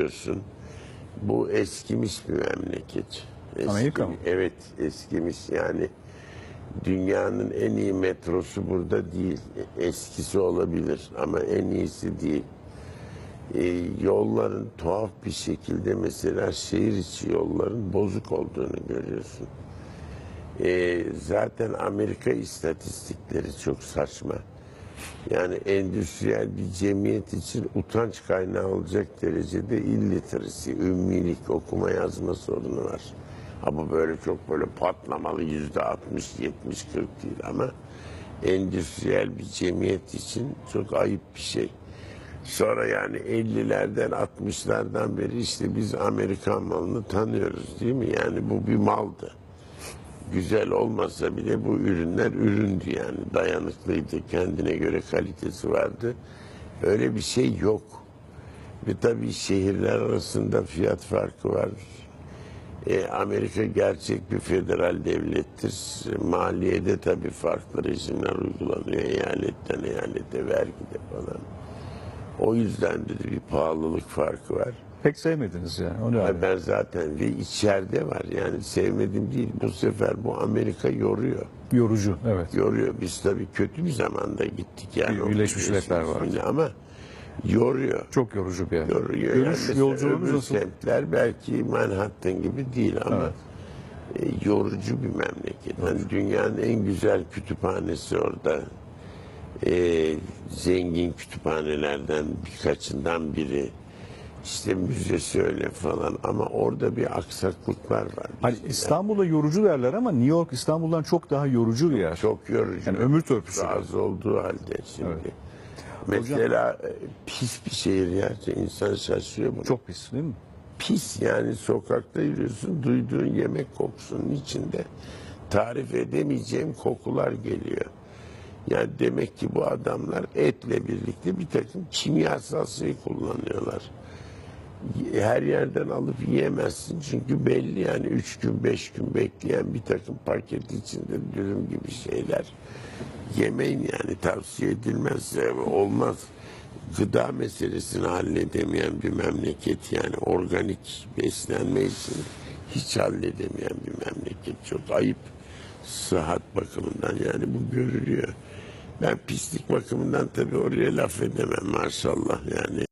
Biliyorsun bu eskimiş bir memleket. Eski- Amerika mı? Evet eskimiş yani dünyanın en iyi metrosu burada değil. Eskisi olabilir ama en iyisi değil. Ee, yolların tuhaf bir şekilde mesela şehir içi yolların bozuk olduğunu görüyorsun. Ee, zaten Amerika istatistikleri çok saçma. Yani endüstriyel bir cemiyet için utanç kaynağı olacak derecede illiteracy, ümmilik, okuma yazma sorunu var. Ama böyle çok böyle patlamalı yüzde 60, 70, 40 değil ama endüstriyel bir cemiyet için çok ayıp bir şey. Sonra yani 50'lerden 60'lardan beri işte biz Amerikan malını tanıyoruz değil mi? Yani bu bir maldı güzel olmasa bile bu ürünler üründü yani. Dayanıklıydı kendine göre kalitesi vardı. Öyle bir şey yok. Ve tabii şehirler arasında fiyat farkı var. E, Amerika gerçek bir federal devlettir. Maliyede tabii farklı rejimler uygulanıyor. Eyaletten eyalete vergide falan. O yüzden de bir pahalılık farkı var Pek sevmediniz yani. O ne Ay abi? Ben zaten ve içeride var yani sevmedim değil. Bu sefer bu Amerika yoruyor. Yorucu evet. Yoruyor. Biz tabii kötü bir zamanda gittik yani. Birleşmiş Milletler var. Ama yoruyor. Çok yorucu bir yer. Yoruyor. Dönüş yani öbür nasıl? semtler belki Manhattan gibi değil ama e, yorucu bir memleket. Yani dünyanın en güzel kütüphanesi orada. E, zengin kütüphanelerden birkaçından biri. İşte müzesi öyle falan ama orada bir aksaklıklar var. Hani İstanbul'da yorucu derler ama New York İstanbul'dan çok daha yorucu bir yer. Çok yorucu. Yani ömür törpüsü. Az olduğu halde şimdi. Mesela e, pis bir şehir ya. insan şaşıyor buna. Çok pis değil mi? pis yani sokakta yürüyorsun duyduğun yemek kokusunun içinde tarif edemeyeceğim kokular geliyor. Yani demek ki bu adamlar etle birlikte bir takım kimyasal şey kullanıyorlar. Her yerden alıp yiyemezsin. Çünkü belli yani üç gün beş gün bekleyen bir takım paket içinde dürüm gibi şeyler yemeyin yani. Tavsiye edilmez olmaz. Gıda meselesini halledemeyen bir memleket yani organik beslenme için hiç halledemeyen bir memleket. Çok ayıp. Sıhhat bakımından yani bu görülüyor. Ben pislik bakımından tabii oraya laf edemem maşallah yani.